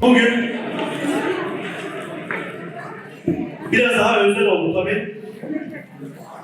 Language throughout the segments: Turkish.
Bugün biraz daha özel oldu tabii.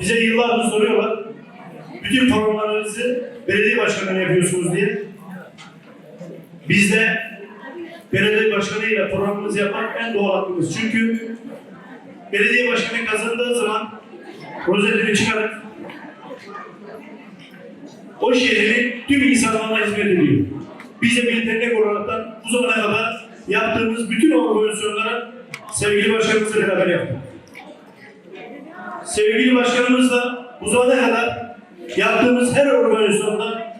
Bize yıllardır soruyorlar. Bütün programlarınızı belediye başkanı yapıyorsunuz diye. Biz de belediye başkanıyla programımızı yapmak en doğal hakkımız. Çünkü belediye başkanı kazandığı zaman rozetini çıkarıp o şehrin tüm insanlarına hizmet ediyor. Biz de bir dernek olarak bu zamana kadar yaptığımız bütün organizasyonları sevgili başkanımızla beraber yaptık. Sevgili başkanımızla bu zamana kadar yaptığımız her organizasyonda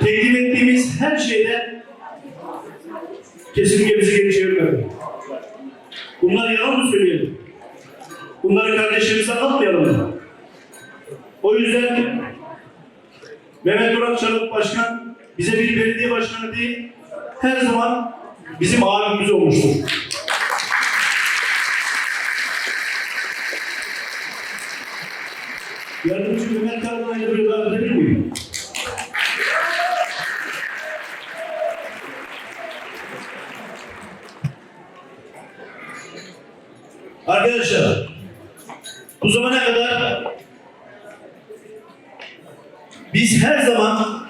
teklif ettiğimiz her şeyde kesinlikle bizi geri çevirmedi. Bunları yalan mı söyleyelim? Bunları kardeşlerimize anlatmayalım mı? O yüzden Mehmet Durak Çalık Başkan bize bir belediye başkanı değil, her zaman bizim abimiz olmuştur. Yardımcı Mehmet Karadan'ı bir davet edebilir miyim? Arkadaşlar, bu zamana kadar biz her zaman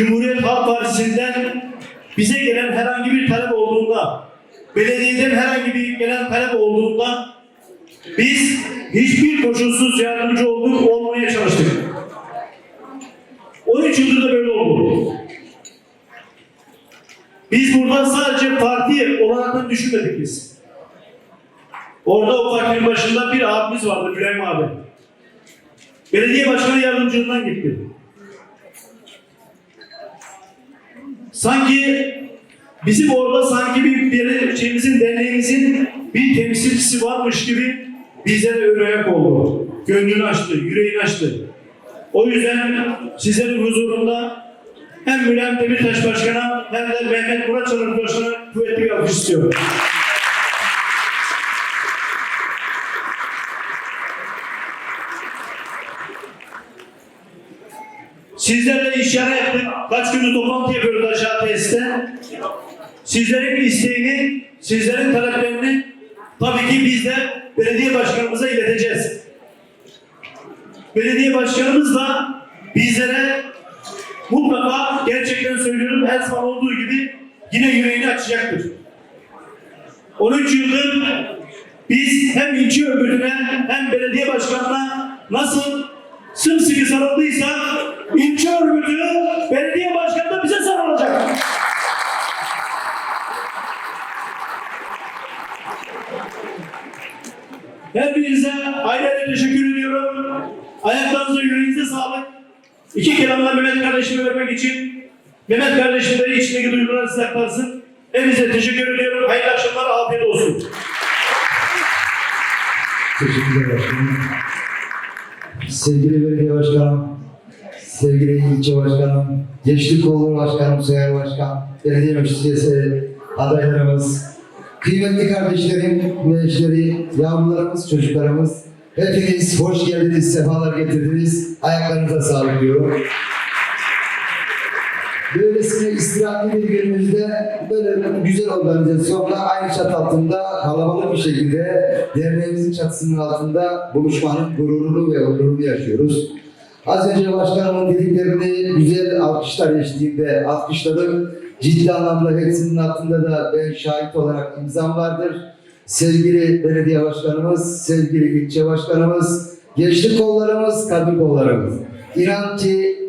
Cumhuriyet Halk Partisi'nden bize gelen herhangi bir talep olduğunda, belediyeden herhangi bir gelen talep olduğunda biz hiçbir koşulsuz yardımcı olduk, olmaya çalıştık. 13 yıldır da böyle oldu. Biz burada sadece parti olarak düşünmedik biz. Orada o partinin başında bir abimiz vardı, Mülayim abi. Belediye başkanı yardımcılığından gitti. Sanki bizim orada sanki bir bir şeyimizin, derneğimizin bir temsilcisi varmış gibi ön ayak oldu. Gönlünü açtı, yüreğini açtı. O yüzden sizlerin huzurunda hem Mülayim Demirtaş Başkan'a hem de Mehmet Murat Çalık Başkan'a kuvvetli bir alkış istiyorum. Sizlerle işare yaptık. Kaç gündür toplantı yapıyoruz aşağı tesiste. Sizlerin isteğini, sizlerin taleplerini tabii ki biz de belediye başkanımıza ileteceğiz. Belediye başkanımız da bizlere mutlaka gerçekten söylüyorum her zaman olduğu gibi yine yüreğini açacaktır. 13 yıldır biz hem ilçe örgütüne hem belediye başkanına nasıl sımsıkı sarıldıysak örgütü belediye başkanı da bize sarılacak. Hepinize ayrı ayrı teşekkür ediyorum. Ayaklarınıza yüreğinize sağlık. İki kelamla Mehmet kardeşime vermek için Mehmet kardeşim de içindeki duyguları size aktarsın. Hepinize teşekkür ediyorum. Hayırlı akşamlar, afiyet olsun. Teşekkürler başkanım. Sevgili belediye başkanım, sevgili ilçe başkanım, Gençlik Kolları Başkanım, Süher Başkan, belediye meclisi adaylarımız, kıymetli kardeşlerim ve yavrularımız, çocuklarımız, hepiniz hoş geldiniz, sefalar getirdiniz. Ayaklarınıza sağlık diyorum. Böylesine istirahatli bir günümüzde böyle güzel organizasyonla aynı çatı altında kalabalık bir şekilde derneğimizin çatısının altında buluşmanın gururunu ve onurunu yaşıyoruz. Az önce başkanımın dediklerini güzel alkışlar eşliğinde alkışladım. Ciddi anlamda hepsinin altında da ben şahit olarak imzam vardır. Sevgili belediye başkanımız, sevgili ilçe başkanımız, gençlik kollarımız, kadın kollarımız. İnan ki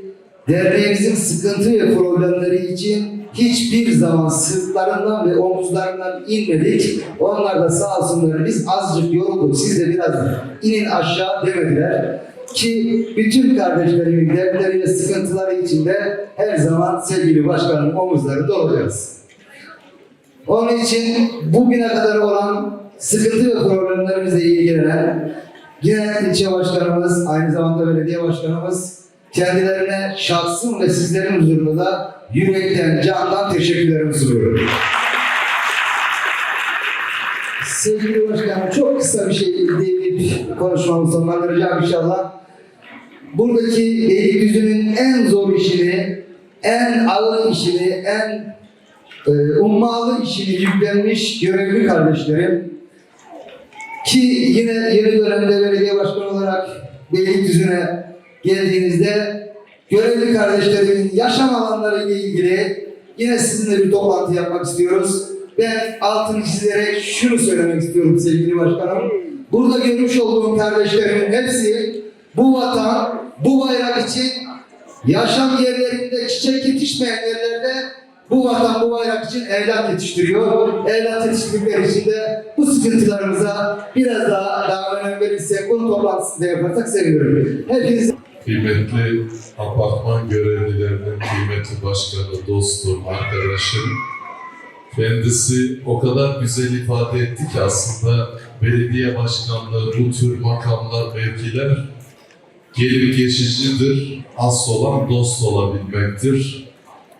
Derneğimizin sıkıntı ve problemleri için hiçbir zaman sırtlarından ve omuzlarından inmedik. Onlar da sağ olsunlar biz azıcık yorulduk. Siz de biraz inin aşağı demediler. Ki bütün kardeşlerimin dertleri ve sıkıntıları içinde her zaman sevgili başkanın omuzlarında olacağız. Onun için bugüne kadar olan sıkıntı ve problemlerimizle ilgilenen genel ilçe başkanımız, aynı zamanda belediye başkanımız kendilerine şahsım ve sizlerin huzurunda da yürekten, candan teşekkürlerimi sunuyorum. Sevgili başkanım çok kısa bir şey deyip konuşmamı sonlandıracağım inşallah. Buradaki Beylikdüzü'nün en zor işini en ağır işini, en e, ummalı işini yüklenmiş görevli kardeşlerim ki yine yeni dönemde belediye başkanı olarak Beylikdüzü'ne geldiğinizde görevli kardeşlerimin yaşam alanları ile ilgili yine sizinle bir toplantı yapmak istiyoruz. Ben altını çizerek şunu söylemek istiyorum sevgili başkanım. Burada görmüş olduğum kardeşlerimin hepsi bu vatan, bu bayrak için yaşam yerlerinde çiçek yetişmeyen yerlerde bu vatan, bu bayrak için evlat yetiştiriyor. Evlat yetiştirdikleri için de bu sıkıntılarımıza biraz daha, daha önem verirsek, bunu toplantısında yaparsak sevinirim. Hepinize Kıymetli apartman görevlilerinin kıymetli başkanı, dostum, arkadaşım. Kendisi o kadar güzel ifade etti ki aslında belediye başkanlığı, bu tür makamlar, mevkiler gelip geçicidir. Asıl olan dost olabilmektir.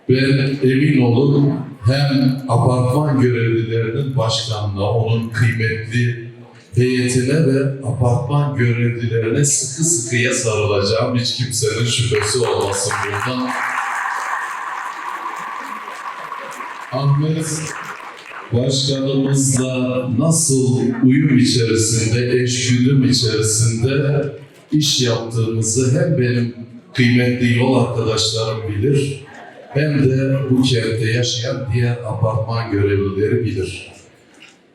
Ben emin olun hem apartman görevlilerinin başkanına, onun kıymetli heyetine ve apartman görevlilerine sıkı sıkıya sarılacağım. Hiç kimsenin şüphesi olmasın bundan. Ahmet Başkanımızla nasıl uyum içerisinde, eşgüdüm içerisinde iş yaptığımızı hem benim kıymetli yol arkadaşlarım bilir, hem de bu kentte yaşayan diğer apartman görevlileri bilir.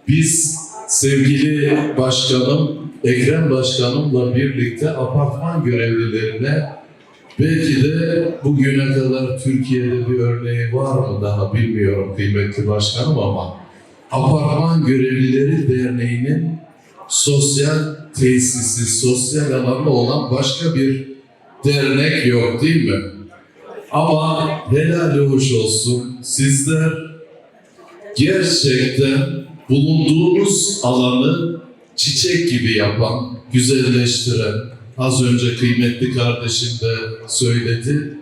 Biz sevgili başkanım, Ekrem başkanımla birlikte apartman görevlilerine belki de bugüne kadar Türkiye'de bir örneği var mı daha bilmiyorum kıymetli başkanım ama Apartman Görevlileri Derneği'nin sosyal tesisi, sosyal alanı olan başka bir dernek yok değil mi? Ama helal hoş olsun sizler gerçekten bulunduğunuz alanı çiçek gibi yapan, güzelleştiren, az önce kıymetli kardeşim de söyledi.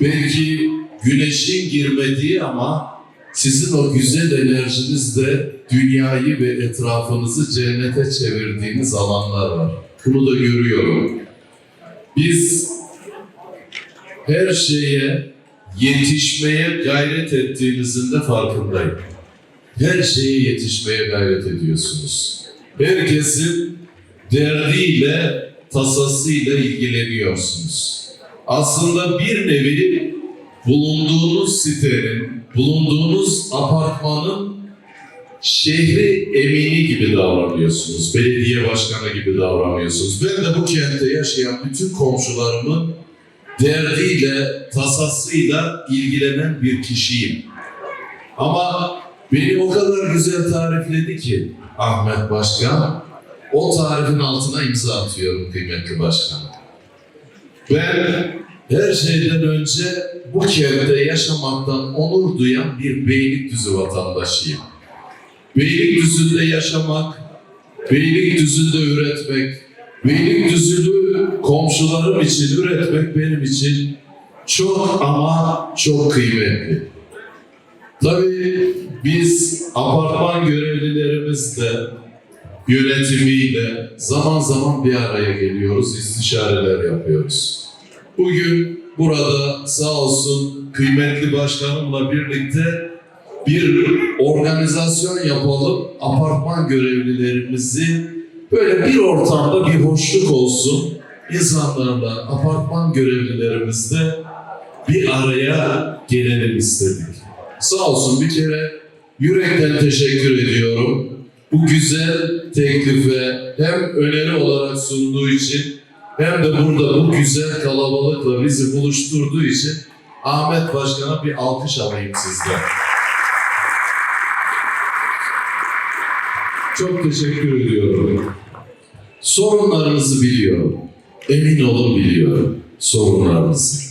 Belki güneşin girmediği ama sizin o güzel enerjinizle dünyayı ve etrafınızı cennete çevirdiğiniz alanlar var. Bunu da görüyorum. Biz her şeye yetişmeye gayret ettiğinizin de farkındayım. Her şeye yetişmeye gayret ediyorsunuz. Herkesin derdiyle, tasasıyla ilgileniyorsunuz. Aslında bir nevi bulunduğunuz sitenin, bulunduğunuz apartmanın şehri emini gibi davranıyorsunuz. Belediye başkanı gibi davranıyorsunuz. Ben de bu kentte yaşayan bütün komşularımın derdiyle, tasasıyla ilgilenen bir kişiyim. Ama beni o kadar güzel tarifledi ki Ahmet Başkan, o tarifin altına imza atıyorum kıymetli başkanım. Ben her şeyden önce bu kentte yaşamaktan onur duyan bir Beylikdüzü vatandaşıyım. Beylikdüzü'nde yaşamak, Beylikdüzü'nde üretmek, Beylikdüzü'lü komşularım için üretmek benim için çok ama çok kıymetli. Tabii biz apartman görevlilerimizle, yönetimiyle zaman zaman bir araya geliyoruz, istişareler yapıyoruz. Bugün burada sağ olsun kıymetli başkanımla birlikte bir organizasyon yapalım. Apartman görevlilerimizi böyle bir ortamda bir hoşluk olsun. İnsanlarla, apartman görevlilerimizle bir araya gelelim istedik. Sağ olsun bir kere yürekten teşekkür ediyorum. Bu güzel teklife hem öneri olarak sunduğu için hem de burada bu güzel kalabalıkla bizi buluşturduğu için Ahmet Başkan'a bir alkış alayım sizden. Çok teşekkür ediyorum. Sorunlarınızı biliyorum. Emin olun biliyorum sorunlarınızı.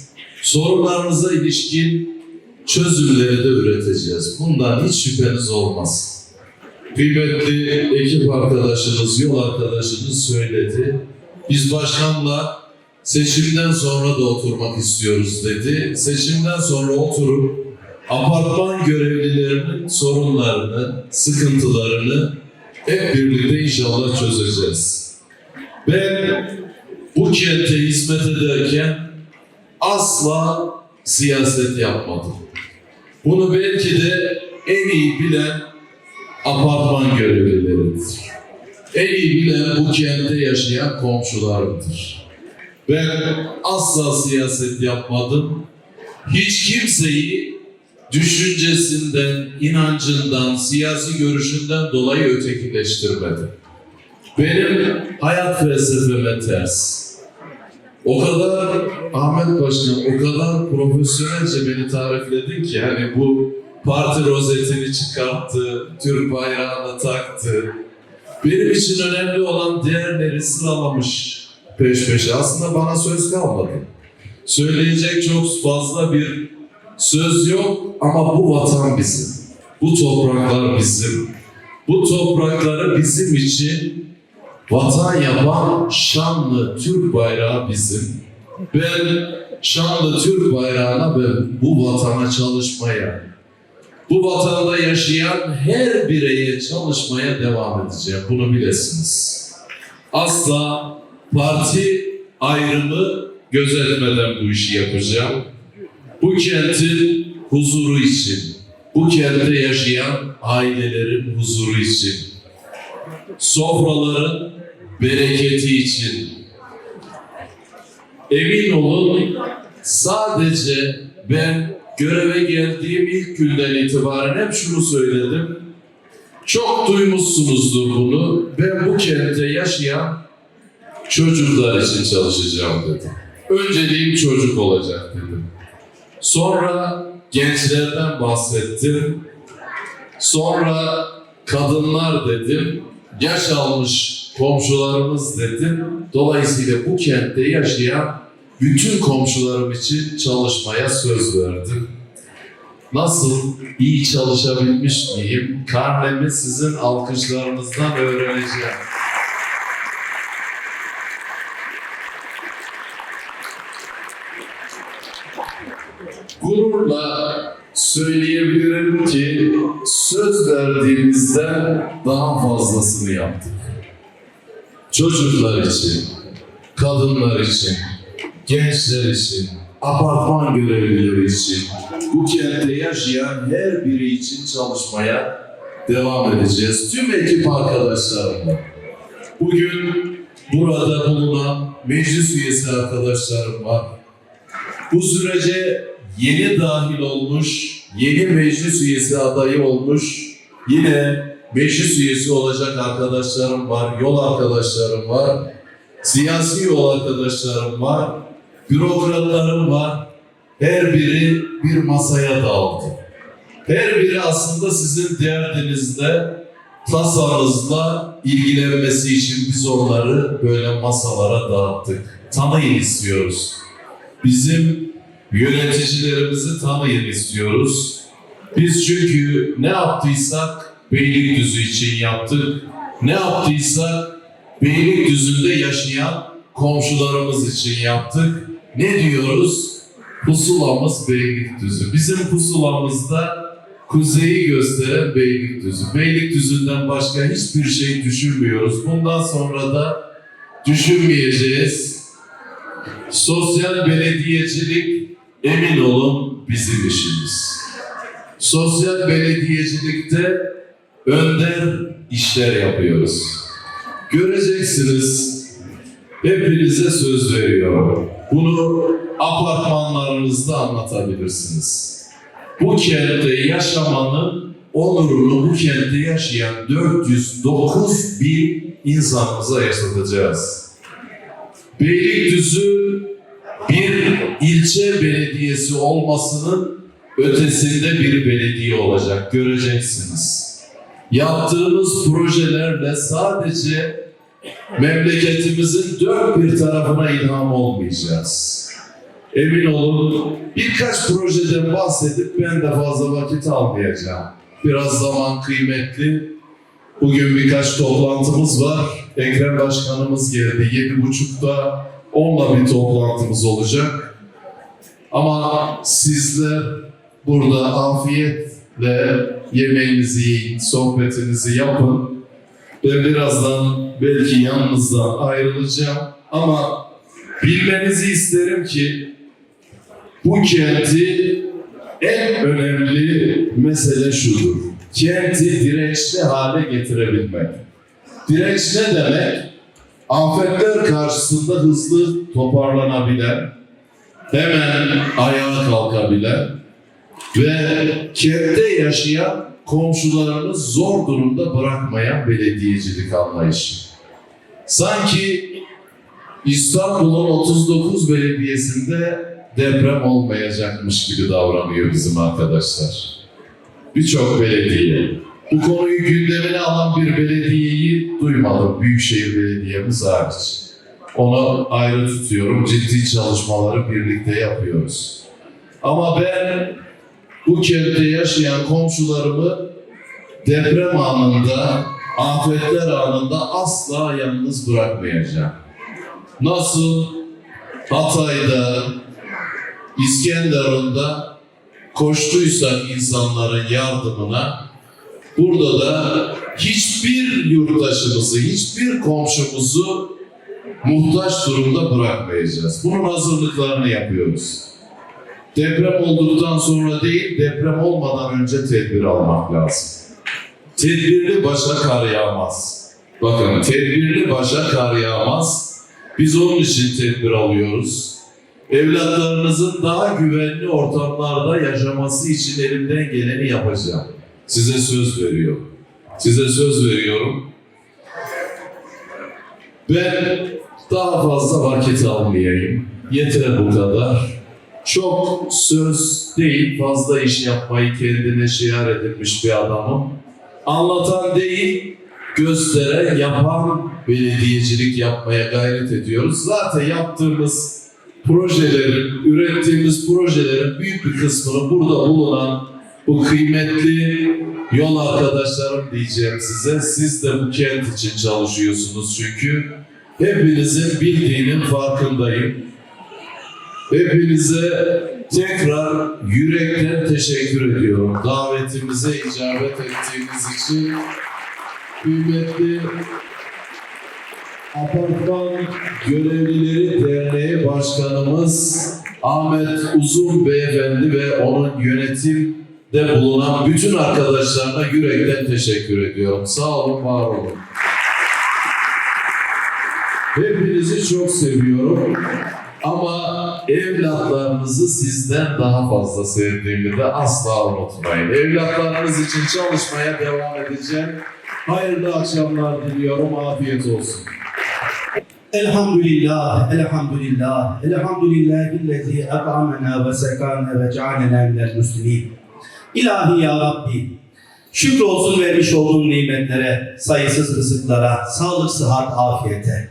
Sorunlarınıza ilişkin çözümleri de üreteceğiz. Bundan hiç şüpheniz olmaz. Kıymetli ekip arkadaşınız, yol arkadaşınız söyledi. Biz başkanla seçimden sonra da oturmak istiyoruz dedi. Seçimden sonra oturup apartman görevlilerinin sorunlarını, sıkıntılarını hep birlikte inşallah çözeceğiz. Ben bu kente hizmet ederken asla siyaset yapmadım. Bunu belki de en iyi bilen apartman görevlileridir. En iyi bilen bu kentte yaşayan komşularımdır. Ben asla siyaset yapmadım. Hiç kimseyi düşüncesinden, inancından, siyasi görüşünden dolayı ötekileştirmedim. Benim hayat felsefeme ters. O kadar Ahmet Başkan o kadar profesyonelce beni tarifledin ki hani bu parti rozetini çıkarttı, Türk bayrağını taktı. Benim için önemli olan değerleri sıralamış peş peşe. Aslında bana söz kalmadı. Söyleyecek çok fazla bir söz yok ama bu vatan bizim. Bu topraklar bizim. Bu toprakları bizim için vatan yapan şanlı Türk bayrağı bizim. Ben şanlı Türk bayrağına ve bu vatana çalışmaya, bu vatanda yaşayan her bireye çalışmaya devam edeceğim. Bunu bilesiniz. Asla parti ayrımı gözetmeden bu işi yapacağım. Bu kentin huzuru için, bu kentte yaşayan ailelerin huzuru için, sofraların bereketi için. Emin olun sadece ben göreve geldiğim ilk günden itibaren hep şunu söyledim. Çok duymuşsunuzdur bunu. Ben bu kentte yaşayan çocuklar için çalışacağım dedim. Önceliğim çocuk olacak dedim. Sonra gençlerden bahsettim. Sonra kadınlar dedim. Yaş almış komşularımız dedim. Dolayısıyla bu kentte yaşayan bütün komşularım için çalışmaya söz verdim. Nasıl iyi çalışabilmiş miyim? Karnemi sizin alkışlarınızdan öğreneceğim. Gururla söyleyebilirim ki söz verdiğimizden daha fazlasını yaptık. Çocuklar için, kadınlar için, gençler için, apartman görevlileri için, bu kentte yaşayan her biri için çalışmaya devam edeceğiz. Tüm ekip arkadaşlarımla. Bugün burada bulunan meclis üyesi arkadaşlarım var. Bu sürece yeni dahil olmuş, yeni meclis üyesi adayı olmuş, yine meclis üyesi olacak arkadaşlarım var, yol arkadaşlarım var, siyasi yol arkadaşlarım var, bürokratlarım var. Her biri bir masaya dağıldı. Her biri aslında sizin derdinizle, tasanızla ilgilenmesi için biz onları böyle masalara dağıttık. Tanıyın istiyoruz. Bizim yöneticilerimizi tanıyın istiyoruz. Biz çünkü ne yaptıysak Beylikdüzü için yaptık. Ne yaptıysak Beylikdüzü'nde yaşayan komşularımız için yaptık. Ne diyoruz? Pusulamız Beylikdüzü. Bizim pusulamızda kuzeyi gösteren Beylikdüzü. Beylikdüzü'nden başka hiçbir şey düşünmüyoruz. Bundan sonra da düşünmeyeceğiz. Sosyal belediyecilik emin olun bizim işimiz. Sosyal belediyecilikte önder işler yapıyoruz. Göreceksiniz hepinize söz veriyorum. Bunu apartmanlarınızda anlatabilirsiniz. Bu kentte yaşamanın onurunu bu kentte yaşayan 409 bin insanımıza yaşatacağız. Beylikdüzü bir ilçe belediyesi olmasının ötesinde bir belediye olacak. Göreceksiniz. Yaptığımız projelerle sadece memleketimizin dört bir tarafına ilham olmayacağız. Emin olun birkaç projeden bahsedip ben de fazla vakit almayacağım. Biraz zaman kıymetli. Bugün birkaç toplantımız var. Ekrem Başkanımız geldi. Yedi buçukta onunla bir toplantımız olacak. Ama sizler burada afiyetle yemeğinizi yiyin, sohbetinizi yapın. Ben birazdan belki yanınızdan ayrılacağım ama bilmenizi isterim ki bu kenti en önemli mesele şudur. Kenti dirençli hale getirebilmek. Direnç ne demek? Afetler karşısında hızlı toparlanabilen, hemen ayağa kalkabilen ve kentte yaşayan komşularını zor durumda bırakmayan belediyecilik anlayışı. Sanki İstanbul'un 39 belediyesinde deprem olmayacakmış gibi davranıyor bizim arkadaşlar. Birçok belediye. Bu konuyu gündemine alan bir belediyeyi duymadım. Büyükşehir Belediye'miz hariç. Onu ayrı tutuyorum. Ciddi çalışmaları birlikte yapıyoruz. Ama ben bu kentte yaşayan komşularımı deprem anında, afetler anında asla yalnız bırakmayacağım. Nasıl Hatay'da, İskenderun'da koştuysak insanların yardımına, burada da hiçbir yurttaşımızı, hiçbir komşumuzu muhtaç durumda bırakmayacağız. Bunun hazırlıklarını yapıyoruz. Deprem olduktan sonra değil, deprem olmadan önce tedbir almak lazım. Tedbirli başa kar yağmaz. Bakın tedbirli başa kar yağmaz. Biz onun için tedbir alıyoruz. Evlatlarınızın daha güvenli ortamlarda yaşaması için elimden geleni yapacağım. Size söz veriyorum. Size söz veriyorum. Ben daha fazla vakit almayayım. Yeter bu kadar. Çok söz değil, fazla iş yapmayı kendine şiar edinmiş bir adamım. Anlatan değil, gösteren, yapan belediyecilik yapmaya gayret ediyoruz. Zaten yaptığımız projelerin, ürettiğimiz projelerin büyük bir kısmını burada bulunan bu kıymetli yol arkadaşlarım diyeceğim size. Siz de bu kent için çalışıyorsunuz çünkü hepinizin bildiğinin farkındayım. Hepinize tekrar yürekten teşekkür ediyorum. Davetimize icabet ettiğiniz için kıymetli Apartman Görevlileri Derneği Başkanımız Ahmet Uzun Beyefendi ve onun yönetimde bulunan bütün arkadaşlarına yürekten teşekkür ediyorum. Sağ olun, var olun. Hepinizi çok seviyorum. Ama evlatlarınızı sizden daha fazla sevdiğimi de asla unutmayın. Evlatlarınız için çalışmaya devam edeceğim. Hayırlı akşamlar diliyorum. Afiyet olsun. Elhamdülillah, elhamdülillah, elhamdülillahillezî et'amena ve sekâne ve cealena minel müslimîn. İlahi ya Rabbi, şükür olsun vermiş olduğun nimetlere, sayısız rızıklara, sağlık, sıhhat, afiyete.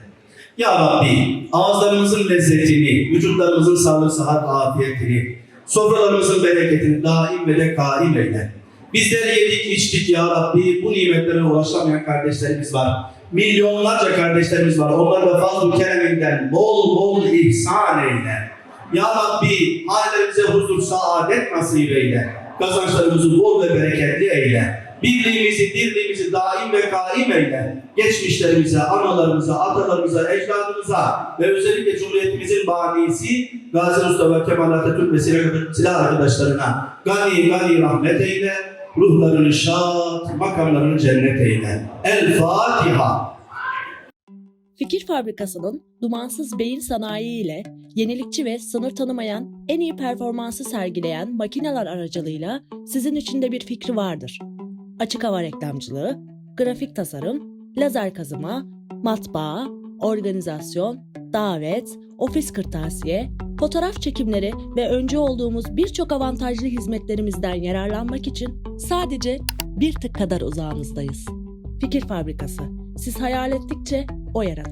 Ya Rabbi, ağızlarımızın lezzetini, vücutlarımızın sağlık, sıhhat, afiyetini, sofralarımızın bereketini daim ve de kaim eyle. Bizler yedik, içtik ya Rabbi, bu nimetlere ulaşamayan kardeşlerimiz var. Milyonlarca kardeşlerimiz var. Onlara da fazl-ı kereminden bol bol ihsan eyle. Ya Rabbi ailelerimize huzur, saadet nasip eyle. Kazançlarımızı bol ve bereketli eyle. Birliğimizi, dirliğimizi daim ve kaim eyle. Geçmişlerimize, analarımıza, atalarımıza, ecdadımıza ve özellikle Cumhuriyetimizin banisi Gazi Mustafa Kemal Atatürk ve silah, arkadaşlarına gani gani rahmet eyle. Ruhlarını şad, makamlarını cennet eyle. El Fatiha. Fikir Fabrikası'nın dumansız beyin sanayi ile yenilikçi ve sınır tanımayan en iyi performansı sergileyen makineler aracılığıyla sizin için de bir fikri vardır. Açık hava reklamcılığı, grafik tasarım, lazer kazıma, matbaa, organizasyon, davet, ofis kırtasiye, fotoğraf çekimleri ve öncü olduğumuz birçok avantajlı hizmetlerimizden yararlanmak için sadece bir tık kadar uzağınızdayız. Fikir Fabrikası. Siz hayal ettikçe o yaratır.